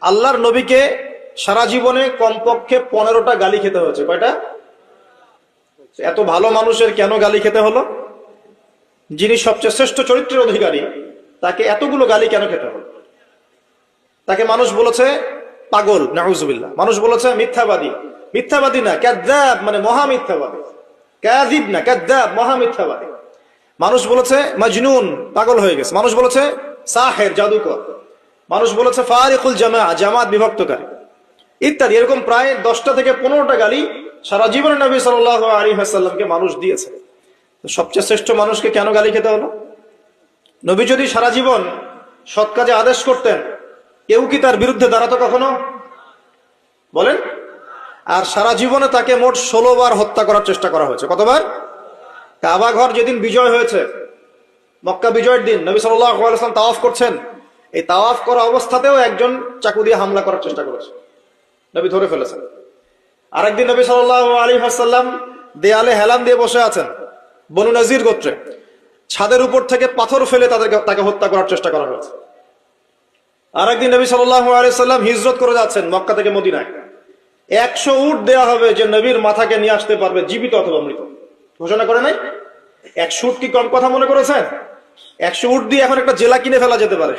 আল্লাহর নবীকে সারা জীবনে কমপক্ষে পনেরোটা গালি খেতে হয়েছে। কয়টা? এত ভালো মানুষের কেন গালি খেতে হলো? যিনি সবচেয়ে শ্রেষ্ঠ চরিত্রের অধিকারী, তাকে এতগুলো গালি কেন খেতে হলো? তাকে মানুষ বলেছে পাগল, নাউজুবিল্লাহ। মানুষ বলেছে মিথ্যাবাদী। মিথ্যাবাদী না ক্যাদ্দাব মানে মহা মিথ্যাবাদী ক্যাদিব না ক্যাদ্দাব মহা মিথ্যাবাদী মানুষ বলেছে মাজনুন, পাগল হয়ে গেছে। মানুষ বলেছে সাহের, জাদুকর। মানুষ বলেছে, ফারিকুল জামা জামাত বিভক্তকারী। ইত্যাদি, এরকম প্রায় দশটা থেকে পনেরোটা গালি সারা জীবনে নবী সাল আলী হাসাল্লামকে মানুষ দিয়েছে। সবচেয়ে শ্রেষ্ঠ মানুষকে কেন গালি খেতে হলো? নবী যদি সারা জীবন সৎ কাজে আদেশ করতেন, কেউ কি তার বিরুদ্ধে দাঁড়াতো কখনো? বলেন। আর সারা জীবনে তাকে মোট ষোলো বার হত্যা করার চেষ্টা করা হয়েছে। কতবার? কাবা ঘর যেদিন বিজয় হয়েছে, মক্কা বিজয়ের দিন নবী সাল্লাম তাওয়াফ করছেন এই তাওয়াফ করা অবস্থাতেও একজন চাকু দিয়ে হামলা করার চেষ্টা করেছে। নবী ধরে ফেলেছেন। আরেকদিন নবী সাল্লাহ আলী হাসাল্লাম দেয়ালে হেলান দিয়ে বসে আছেন বনু নজির গোত্রে। ছাদের উপর থেকে পাথর ফেলে তাদেরকে তাকে হত্যা করার চেষ্টা করা হয়েছে। আরেকদিন নবী সাল্লাহ আলী সাল্লাম হিজরত করে যাচ্ছেন মক্কা থেকে মদিনায়। একশো উট দেয়া হবে যে নবীর মাথাকে নিয়ে আসতে পারবে জীবিত অথবা মৃত। ঘোষণা করে নাই? একশো উট কি কম কথা মনে করেছেন? একশো উট দিয়ে এখন একটা জেলা কিনে ফেলা যেতে পারে।